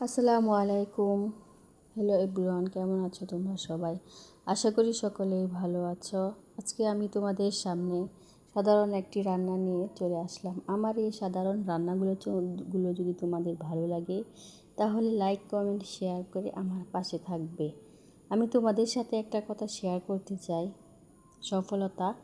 আসসালামু আলাইকুম। Hello everyone কেমন আছো তোমরা সবাই? আশা করি সকলেই ভালো আছো। আজকে আমি তোমাদের সামনে সাধারণ একটি রান্না নিয়ে চলে আসলাম। আমার এই সাধারণ রান্নাগুলো গুলো যদি তোমাদের ভালো লাগে, তাহলে লাইক কমেন্ট শেয়ার করে আমার পাশে থাকবে। আমি তোমাদের সাথে একটা কথা শেয়ার করতে চাই। সফলতা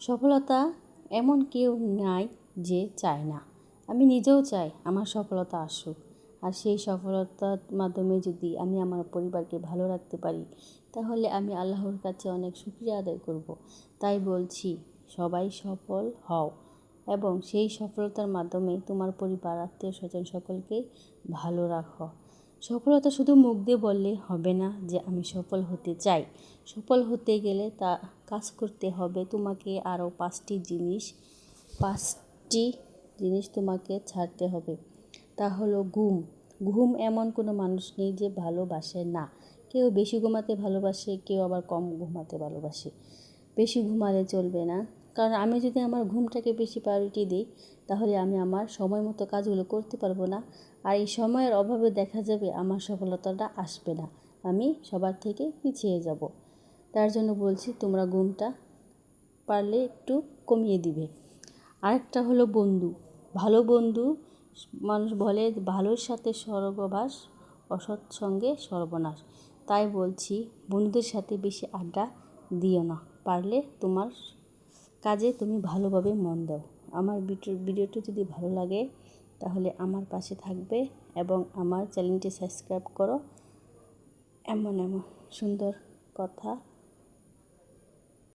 সফলতা এমন কেউ নাই যে চায় না। আমি নিজেও চাই আমার সফলতা আসুক। আর সেই সফলতার মাধ্যমে যদি আমি আমার পরিবারকে ভালো রাখতে পারি, তাহলে আমি আল্লাহর কাছে অনেক শুক্রিয়া আদায় করব। তাই বলছি, সবাই সফল হও এবং সেই সফলতার মাধ্যমে তোমার পরিবার, আত্মীয় স্বজন সকলকে ভালো রাখো। সফলতা শুধু মুখ দিয়ে বললে হবে না যে আমি সফল হতে চাই। সফল হতে গেলে তা কাজ করতে হবে। তোমাকে আরও পাঁচটি জিনিস পাঁচটি জিনিস তোমাকে ছাড়তে হবে। তা হলো ঘুম। ঘুম এমন কোনো মানুষ নেই যে ভালোবাসে না। কেউ বেশি ঘুমাতে ভালোবাসে, কেউ আবার কম ঘুমাতে ভালোবাসে। বেশি ঘুমালে চলবে না। কারণ আমি যদি আমার ঘুমটাকে বেশি প্রায়োরিটি দিই, তাহলে আমি আমার সময় মতো কাজগুলো করতে পারব না। আর এই সময়ের অভাবে দেখা যাবে আমার সফলতাটা আসবে না। আমি সবার থেকে পিছিয়ে যাব। তার জন্য বলছি, তোমরা ঘুমটা পারলে একটু কমিয়ে দিবে। আরেকটা হলো বন্ধু। ভালো বন্ধু মানুষ বলে ভালোর সাথে স্বর্গবাস, অসৎ সঙ্গে সর্বনাশ। তাই বলছি, বন্ধুদের সাথে বেশি আড্ডা দিও না। পারলে তোমার কাজে তুমি ভালোভাবে মন দাও। আমার ভিডিও, ভিডিওটি যদি ভালো লাগে, তাহলে আমার পাশে থাকবে এবং আমার চ্যানেলটি সাবস্ক্রাইব করো। এমন এমন সুন্দর কথা